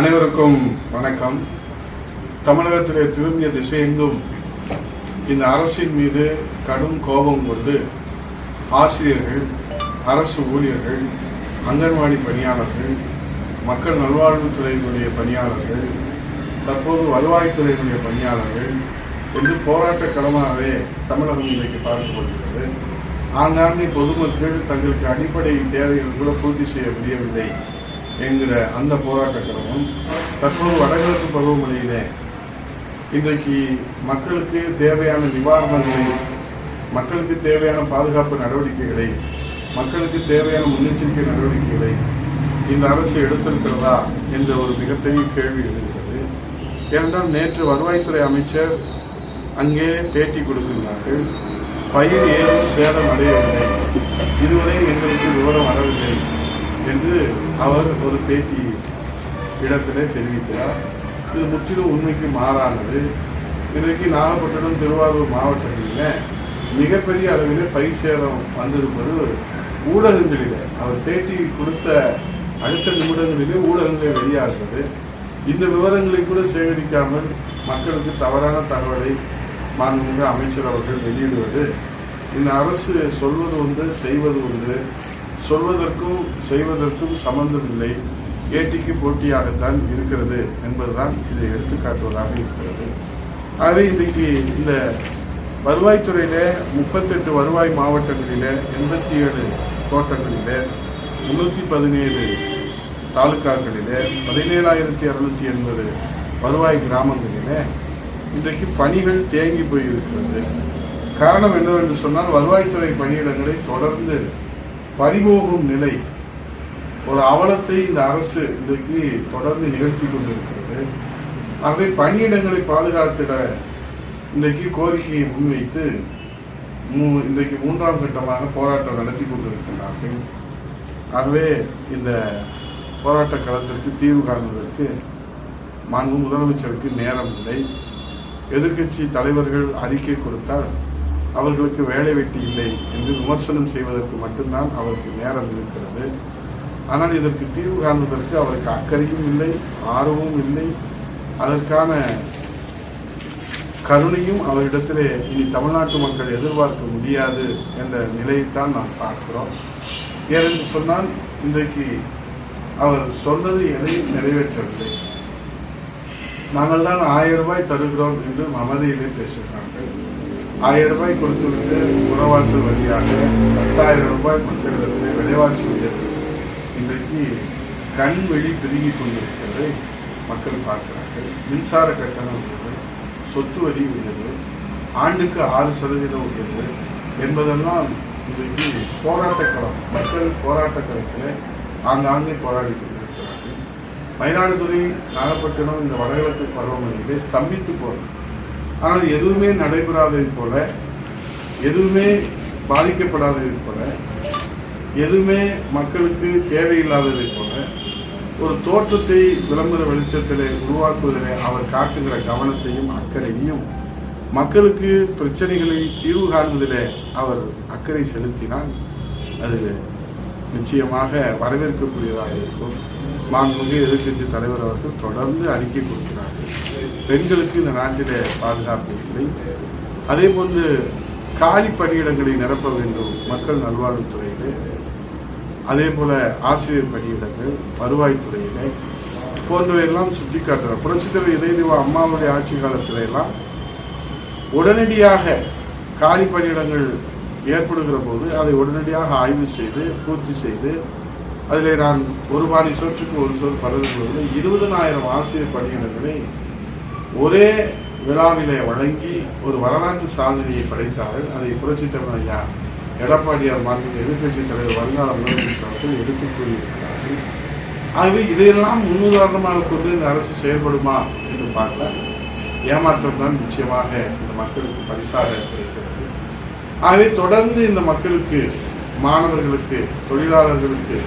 அனைவருக்கும் வணக்கம். தமிழகத்திலே திரும்பிய திசையெங்கும் இந்த அரசின் மீது கடும் கோபம் கொண்டு ஆசிரியர்கள் அரசு ஊழியர்கள் அங்கன்வாடி பணியாளர்கள் மக்கள் நல்வாழ்வுத்துறையினுடைய பணியாளர்கள் தற்போது வருவாய்த்துறையினுடைய பணியாளர்கள் என்று போராட்ட களமாகவே தமிழகம் இன்றைக்கு பார்க்கப்படுகிறது ஆங்காங்கே பொதுமக்கள் தங்களுக்கு அடிப்படை தேவைகள் கூட பூர்த்தி செய்ய முடியவில்லை. என்கிற அந்த போராட்ட கிரமம் தற்போது வடகிழக்கு பருவமழையிலே இன்றைக்கு மக்களுக்கு தேவையான நிவாரணங்களை மக்களுக்கு தேவையான பாதுகாப்பு நடவடிக்கைகளை மக்களுக்கு தேவையான முன்னெச்சரிக்கை நடவடிக்கைகளை இந்த அரசு எடுத்திருக்கிறதா என்ற ஒரு மிகப்பெரிய கேள்வி எழுகிறது. ஏனென்றால் நேற்று வருவாய்த்துறை அமைச்சர் அங்கே பேட்டி கொடுத்திருந்தார்கள். பயிர் ஏதும் சேதம் அடையவில்லை இதுவரை எங்களுக்கு விவரம் வரவில்லை. என்று அவர் ஒரு பேட்டி இடத்திலே தெரிவித்தார் இது முற்றிலும் உண்மைக்கு மாறானது. இன்றைக்கு நாகப்பட்டினம் திருவாரூர் மாவட்டங்களில் மிகப்பெரிய அளவில் பயிர் சேதம் வந்திருப்பது ஊடகங்களிலே அவர் பேட்டி கொடுத்த அடுத்த நிமிடங்களிலே ஊடகங்களை வெளியாகிறது. இந்த விவரங்களை கூட சேகரிக்காமல் மக்களுக்கு தவறான தகவலை மாண்புமிகு அமைச்சர் அவர்கள் வெளியிடுவது. இந்த அரசு சொல்வது ஒன்று செய்வது ஒன்று சொல்வதற்கும் செய்வதற்கும் சம்பந்தமில்லை. ஏட்டிக்கு போட்டியாகத்தான் இருக்கிறது என்பதுதான் இதை எடுத்துக்காட்டுவதாக இருக்கிறது. ஆகவே இன்றைக்கு இந்த வருவாய்த்துறையிலே முப்பத்தெட்டு வருவாய் மாவட்டங்களிலே எண்பத்தி ஏழு கோட்டங்களிலே முன்னூற்றி பதினேழு தாலுக்காக்களிலே பதினேழாயிரத்தி இரநூத்தி எண்பது வருவாய் கிராமங்களிலே இன்றைக்கு பணிகள் தேங்கி போயிருக்கிறது. காரணம் என்னவென்று சொன்னால் வருவாய்த்துறை பணியிடங்களை தொடர்ந்து பறிபோகும் நிலை ஒரு அவலத்தை இந்த அரசு இன்றைக்கு தொடர்ந்து நிகழ்த்தி கொண்டிருக்கிறது. ஆகவே பணியிடங்களை பாதுகாத்திட இன்றைக்கு கோரிக்கையை முன்வைத்து மூ- இன்றைக்கு மூன்றாம் கட்டமாக போராட்டம் நடத்தி கொண்டிருக்கிறார்கள் ஆகவே இந்த போராட்ட களத்திற்கு தீர்வு காண்பதற்கு மாண்பு முதலமைச்சருக்கு நேரம் இல்லை. எதிர்க்கட்சி தலைவர்கள் அறிக்கை கொடுத்தால் அவர்களுக்கு வேலை வெட்டி இல்லை என்று விமர்சனம் செய்வதற்கு மட்டும்தான் அவருக்கு நேரம் இருக்கிறது. ஆனால் இதற்கு தீர்வு காண்பதற்கு அவருக்கு அக்கறையும் இல்லை ஆர்வமும் இல்லை. அதற்கான கருணையும் அவரிடத்திலே இனி தமிழ்நாட்டு மக்கள் எதிர்பார்க்க முடியாது என்ற நிலையைத்தான் நாம் பார்க்கிறோம். ஏனென்று சொன்னால் இன்றைக்கு அவர் சொன்னது எதையும் நிறைவேற்றவில்லை. நாங்கள் தான் ஆயிரம் ரூபாய் தருகிறோம் என்று மமதையிலே பேசுகிறார்கள் ஆயிரம் ரூபாய் கொடுத்துவிட்டு உணவாசல் வழியாக பத்தாயிரம் ரூபாய் கொடுக்கிறது விலைவாசி உயர்வு. இன்றைக்கு கண் வெளி பெருகி கொண்டிருக்கிறதை. மக்கள் பார்க்கிறார்கள். மின்சார கட்டணம் உயர்வு சொத்து வரி உயர்வு ஆண்டுக்கு ஆறு சதவீதம் உயர்வு என்பதெல்லாம் இன்றைக்கு போராட்ட களம். மக்கள் போராட்ட களத்தில் ஆங்காங்கே போராடி கொண்டிருக்கிறார்கள். மயிலாடுதுறை நாகப்பட்டினம் இந்த வடகிழக்கு பருவமழையிலே ஸ்தம்பித்து போகிறது ஆனால் எதுவுமே நடைபெறாதது போல எதுவுமே பாதிக்கப்படாதது போல எதுவுமே மக்களுக்கு தேவையில்லாததை போல ஒரு தோற்றத்தை விளம்பர வெளிச்சத்திலே உருவாக்குவதிலே அவர் காட்டுகிற கவனத்தையும் அக்கறையையும் மக்களுக்கு பிரச்சனைகளை தீர்வு காண்பதிலே அவர் அக்கறை செலுத்தினால் அது நிச்சயமாக வரவேற்கக்கூடியதாக இருக்கும். மாண்புமிகு எதிர்க்கட்சி தலைவர் அவர்கள் தொடர்ந்து அறிக்கை கொடுக்கிறார்கள் பெண்களுக்கு இந்த நாட்டிலே பாதுகாப்பு இல்லை. அதே போன்று காலி பணியிடங்களை நிரப்ப வேண்டும் மக்கள் நல்வாழ்வுத்துறையிலே. அதே போல ஆசிரியர் பணியிடங்கள் வருவாய்த்துறையிலே போன்றவையெல்லாம் சுட்டிக்காட்டுறார் புரட்சித்தலைவர் இதயதேவ அம்மாவுடைய ஆட்சி காலத்திலெல்லாம் உடனடியாக காலி பணியிடங்கள் ஏற்படுகிற போது அதை உடனடியாக ஆய்வு செய்து பூர்த்தி செய்து அதில் நான் ஒரு பாணி சொற்றுக்கு ஒரு சொல் பரவுகிறது இருபதனாயிரம் ஆசிரியர் பணியிடங்களை ஒரே விழாவிலே வழங்கி ஒரு வரலாற்று சாதனையை படைத்தார்கள். அதை புரட்சித் ஐயா எடப்பாடியார் மாநில எதிர்க்கட்சி தலைவர் வருங்கால முதலமைச்சர் அவர்கள் எடுத்துக் கூறியிருக்கிறார்கள். ஆகவே இதையெல்லாம் முன்னுதாரணமாக கொண்டு இந்த அரசு செயல்படுமா என்று பார்த்தால் ஏமாற்றம் தான் நிச்சயமாக இந்த மக்களுக்கு பரிசாக இருக்கிறது. ஆகவே தொடர்ந்து இந்த மக்களுக்கு மாணவர்களுக்கு தொழிலாளர்களுக்கு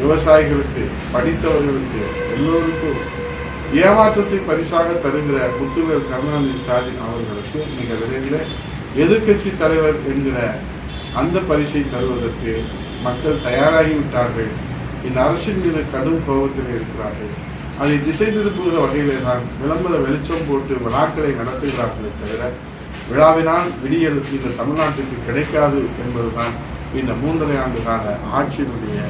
விவசாயிகளுக்கு படித்தவர்களுக்கு எல்லோருக்கும் ஏமாற்றத்தை பரிசாக தருகிற முத்துவேல் கருணாநிதி ஸ்டாலின் அவர்களுக்கு மிக விரைவில் எதிர்க்கட்சி தலைவர் என்கிற அந்த பரிசை தருவதற்கு மக்கள் தயாராகிவிட்டார்கள். இந்த அரசின் மீது கடும் கோபத்தில் இருக்கிறார்கள். அதை திசை திருப்புகிற வகையிலே தான் விளம்பர வெளிச்சம் போட்டு விழாக்களை நடத்துகிறார்களே தவிர விழாவினால் விடியல் இந்த தமிழ்நாட்டுக்கு கிடைக்காது என்பதுதான் இந்த மூன்றரை ஆண்டு கால ஆட்சியினுடைய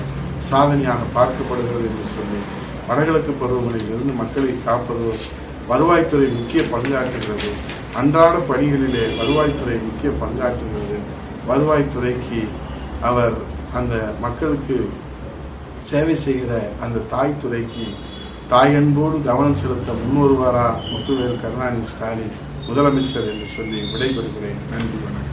சாதனையாக பார்க்கப்படுகிறது என்று சொல்லி வடகிழக்கு பருவமழையிலிருந்து மக்களை காப்பது வருவாய்த்துறை முக்கிய பங்காற்றுகிறது. அன்றாட பணிகளிலே வருவாய்த்துறை முக்கிய பங்காற்றுகிறது. வருவாய்த்துறைக்கு அவர் அந்த மக்களுக்கு சேவை செய்கிற அந்த தாய் துறைக்கு தாயன்போடு கவனம் செலுத்த முன்வருவாரா முத்துவேல் கருணாநிதி ஸ்டாலின் முதலமைச்சர் என்று சொல்லி விடைபெறுகிறேன். நன்றி வணக்கம்.